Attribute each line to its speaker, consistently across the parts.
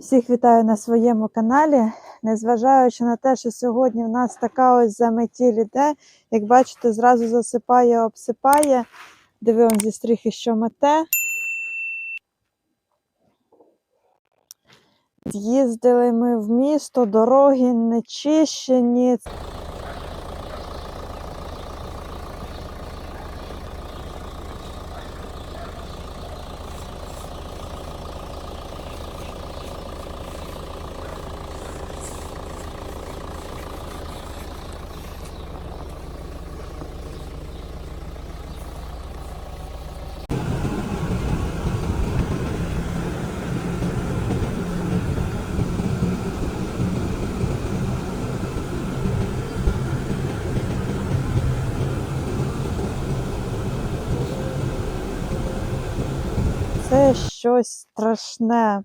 Speaker 1: Всіх вітаю на своєму каналі. Незважаючи на те, що сьогодні в нас така ось заметіль іде, як бачите, зразу засипає, обсипає. Дивимося зі стріхи, що мете. З'їздили ми в місто, дороги не чищені. Це щось страшне.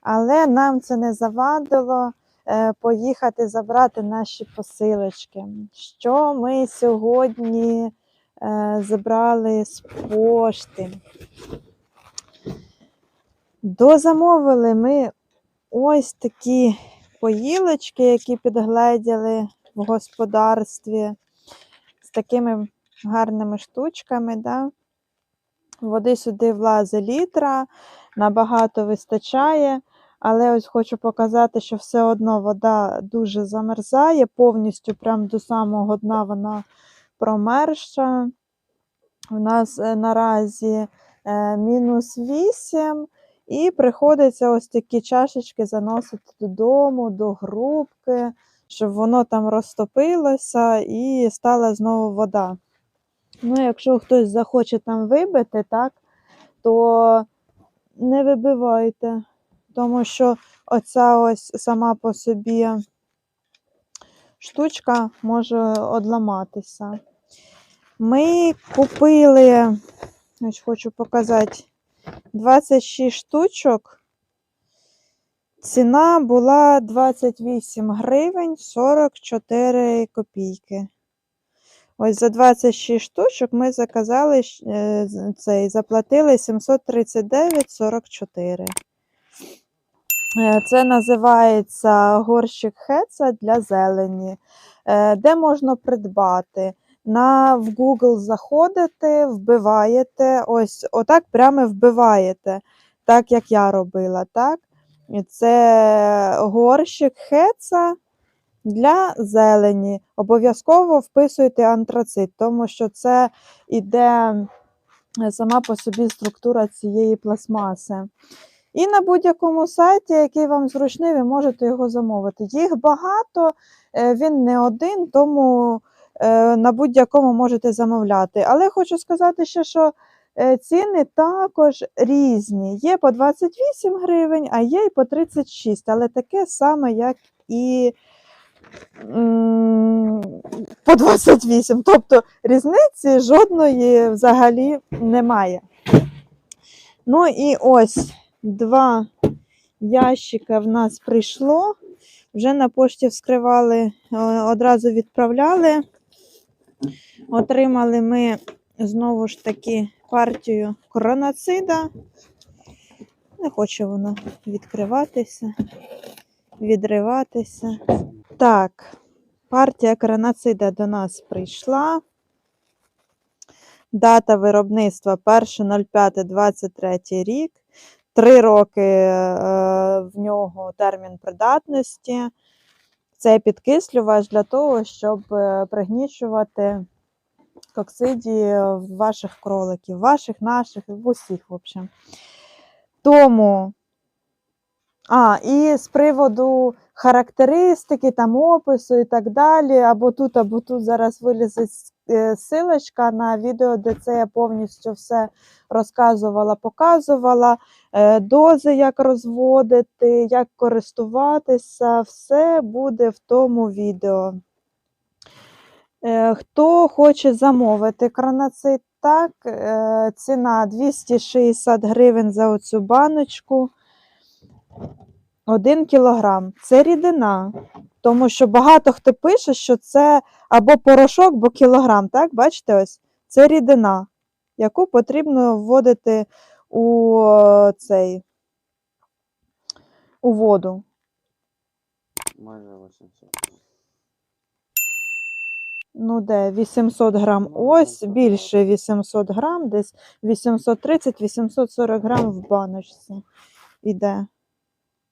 Speaker 1: Але нам це не завадило е, поїхати забрати наші посилочки. Що ми сьогодні е, забрали з пошти? Дозамовили ми ось такі поїлочки, які підгледіли в господарстві з такими гарними штучками. Да? Води сюди влазить літра, набагато вистачає, але ось хочу показати, що все одно вода дуже замерзає, повністю прям до самого дна вона промерша. У нас е, наразі е, мінус 8, і приходиться ось такі чашечки заносити додому, до грубки, щоб воно там розтопилося і стала знову вода. Ну, якщо хтось захоче там вибити, так, то не вибивайте, тому що оця ось сама по собі штучка може одламатися. Ми купили, ось хочу показати, 26 штучок. Ціна була 28 гривень 44 копійки. Ось за 26 штучок ми заказали е, цей, заплатили 739,44. Е, Це називається горщик хеца для зелені, Е, де можна придбати. На, в Google заходите, вбиваєте, ось отак прямо вбиваєте, так як я робила. так? Це горщик хеца для зелені. Обов'язково вписуйте антрацит, тому що це іде е, сама по собі структура цієї пластмаси. І на будь-якому сайті, який вам зручний, ви можете його замовити. Їх багато, е, він не один, тому е, на будь-якому можете замовляти. Але хочу сказати ще, що ціни також різні. Є по 28 гривень, а є і по 36, але таке саме, як і по 28. Тобто різниці жодної взагалі немає. Ну і ось два ящика в нас прийшло. Вже на пошті вскривали, е, одразу відправляли. Отримали ми знову ж таки партію короноцида. Не хоче воно відкриватися, відриватися. Так, партія короноцида до нас прийшла. Дата виробництва 1.05.23 рік. Три роки е, в нього термін придатності. Це підкислювач для того, щоб е, пригнічувати коксидії ваших кроликів, ваших, наших, в усіх, в общем. Тому, а, і з приводу характеристики, там опису і так далі, або тут, або тут зараз вилізе е, силочка на відео, де це я повністю все розказувала, показувала, е, дози, як розводити, як користуватися, все буде в тому відео. Е, Хто хоче замовити кранацит, так, ціна 260 гривень за оцю баночку. 1 кілограм. Це рідина. Тому що багато хто пише, що це або порошок, або кілограм. Так, бачите, ось це рідина, яку потрібно вводити у цей у воду.
Speaker 2: Майже 800.
Speaker 1: Ну, де 800 грам.
Speaker 2: Ну,
Speaker 1: Ось більше 800 грам, десь 830-840 грам в баночці іде.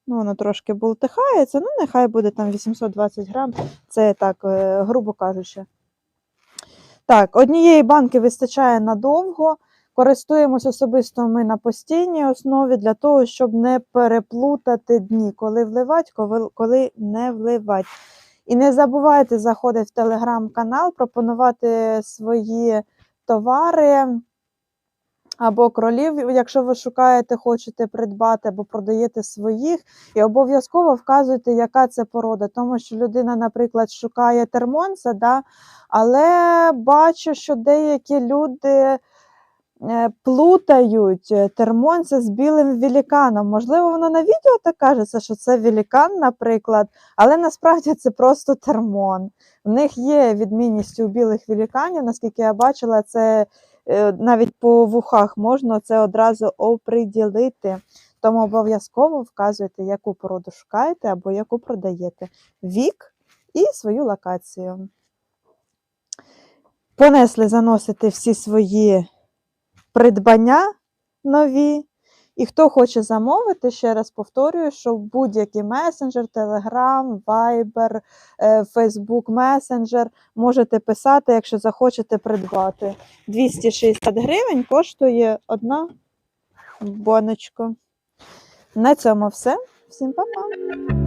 Speaker 1: Ну, воно трошки бултихається, ну, нехай буде там 820 грам. Це так, е, грубо кажучи. Так, однієї банки вистачає надовго. Користуємось особисто ми на постійній основі для того, щоб не переплутати дні, коли вливати, коли не вливати. І не забувайте заходити в телеграм-канал, пропонувати свої товари або кролів, якщо ви шукаєте, хочете придбати або продаєте своїх, і обов'язково вказуйте, яка це порода. Тому що людина, наприклад, шукає термонса, да, але бачу, що деякі люди. е, Плутають е, термонця з білим веліканом. Можливо, воно на відео так кажеться, що це велікан, наприклад, але насправді це просто термон. В них є відмінність у білих веліканів, наскільки я бачила, це навіть по вухах можна це одразу оприділити. Тому обов'язково вказуйте, яку породу шукаєте або яку продаєте. Вік і свою локацію. Понесли заносити всі свої придбання нові. І хто хоче замовити, ще раз повторюю, що будь-який месенджер, Telegram, Viber, е, Facebook Messenger можете писати, якщо захочете придбати. 260 гривень коштує одна боночка. На цьому все. Всім па-па!